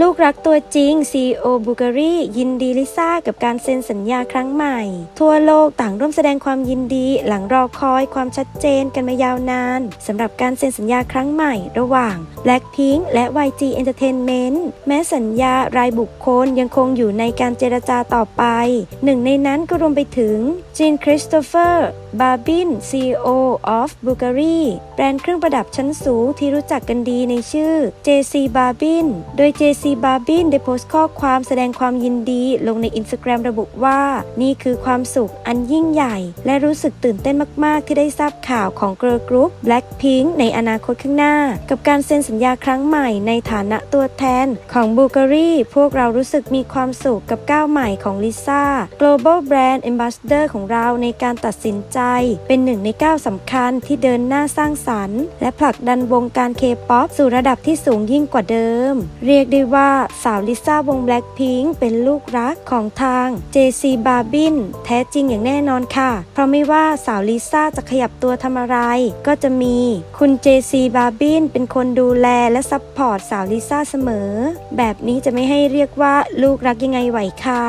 ลูกรักตัวจริง CEO บูการียินดีลิซ่ากับการเซ็นสัญญาครั้งใหม่ ทั่วโลกต่างร่วมแสดงความยินดีหลังรอคอยความชัดเจนกันมายาวนานสำหรับการเซ็นสัญญาครั้งใหม่ ระหว่าง Blackpink และ YG Entertainment แม้สัญญารายบุคคลยังคงอยู่ในการเจรจาต่อไป หนึ่งในนั้นก็รวมไปถึง Jean Christopher Babin CEO of Bulgari แบรนด์เครื่องประดับชั้นสูงที่รู้จักกันดีในชื่อ JC Barbin โดย JC Barbin ได้โพสต์ข้อความแสดงความยินดี ลงใน Instagram ระบุว่า นี่คือความสุขอันยิ่งใหญ่ และรู้สึกตื่นเต้นมาก ๆ ที่ได้ทราบข่าวของเกิร์ลกรุ๊ป Blackpink ในอนาคตข้างหน้า กับการเซ็นสัญญาครั้งใหม่ในฐานะตัวแทนของ Bulgari พวกเรารู้สึกมีความสุขกับก้าวใหม่ของลิซ่า Global Brand Ambassador ของเราในการตัดสินใจ เป็นหนึ่งในก้าวสำคัญที่เดินหน้าสร้างสรรค์ และผลักดันวงการเคป๊อปสู่ระดับที่สูงยิ่งกว่าเดิม เรียกได้ว่าสาวลิซ่าวง Blackpink เป็นลูกรักของทาง JC Barbin แท้จริงอย่างแน่นอนค่ะ เพราะไม่ว่าสาวลิซ่าจะขยับตัวทำอะไร ก็จะมีคุณ JC Barbin เป็นคนดูแลและซัพพอร์ตสาวลิซ่าเสมอ แบบนี้จะไม่ให้เรียกว่าลูกรักยังไงไหวคะ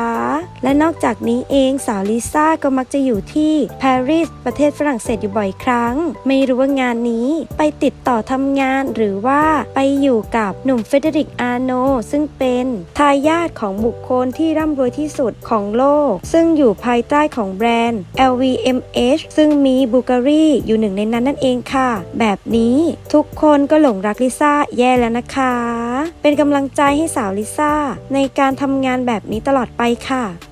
และนอกจากนี้เองสาวลิซ่าก็มักจะอยู่ที่ปารีสประเทศฝรั่งเศสอยู่บ่อยครั้ง ไม่รู้ว่างานนี้ไปติดต่อทำงานหรือว่าไปอยู่กับหนุ่มเฟเดริกอาโนซึ่งเป็นทายาทของบุคคลที่ร่ำรวยที่สุดของโลก ซึ่งอยู่ภายใต้ของแบรนด์ LVMH ซึ่งมีบูการีอยู่หนึ่งในนั้นนั่นเองค่ะ แบบนี้ทุกคนก็หลงรักลิซ่าแย่แล้วนะคะ เป็นกำลังใจให้สาวลิซ่าในการทำงานแบบนี้ตลอดไปค่ะ